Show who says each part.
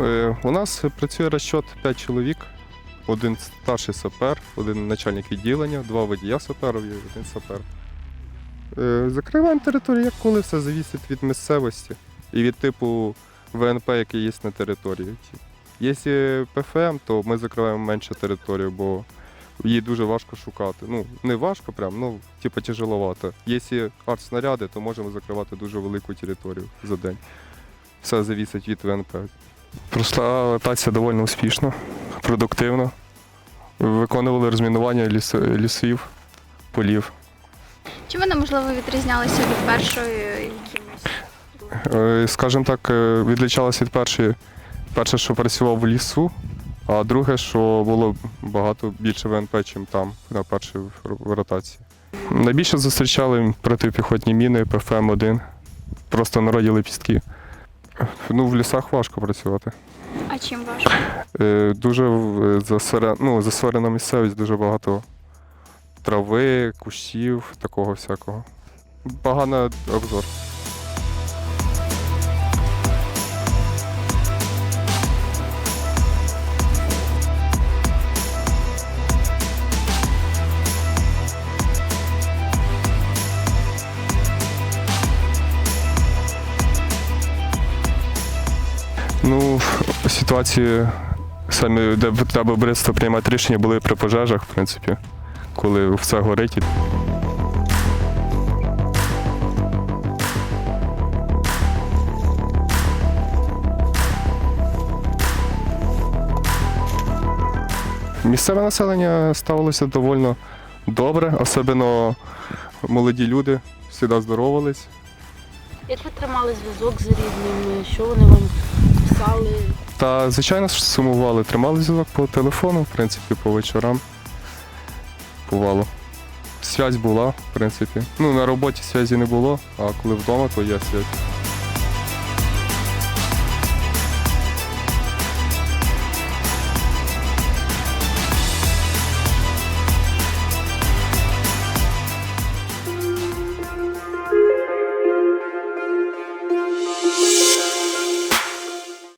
Speaker 1: Е, У нас працює розчот 5 чоловік. Один старший сапер, один начальник відділення, два водія саперів і один сапер. Е, Закриваємо територію, як коли все завісить від місцевості і від типу ВНП, який є на території. Якщо ПФМ, то ми закриваємо меншу територію, бо її дуже важко шукати. Ну, не важко прям, ну, типу тяжеловато. Якщо артснаряди, то можемо закривати дуже велику територію за день. Все завісить від ВНП. Пройшла ротація доволі успішно, продуктивно. Виконували розмінування ліс, лісів, полів.
Speaker 2: Чим вони, можливо, відрізнялися від першої якимось?
Speaker 1: Е, Скажімо так, е, від першої. Перше, що працював в лісу, а друге, що було багато більше ВНП, ніж там, на першій ротації. Найбільше зустрічали протипіхотні міни ПФМ-1. Просто народі лепістки. Ну, в лісах важко працювати.
Speaker 2: А чим важко?
Speaker 1: Е, Дуже в- засварена, ну, засорена місцевість, дуже багато трави, кущів, такого всякого. Поганий обзор. Ну, ситуації самі, де треба бристо приймати рішення, були при пожежах, в принципі, коли все горить. Місцеве населення ставилося доволі добре, особливо молоді люди завжди здоровались.
Speaker 3: Як ви тримали зв'язок з рідними? Що вони вам писали?
Speaker 1: Та, звичайно, що сумували, тримали зв'язок по телефону, в принципі, по вечорам. Бувало. Связь була, в принципі. Ну, на роботі зв'язі не було, а коли вдома, то є связь.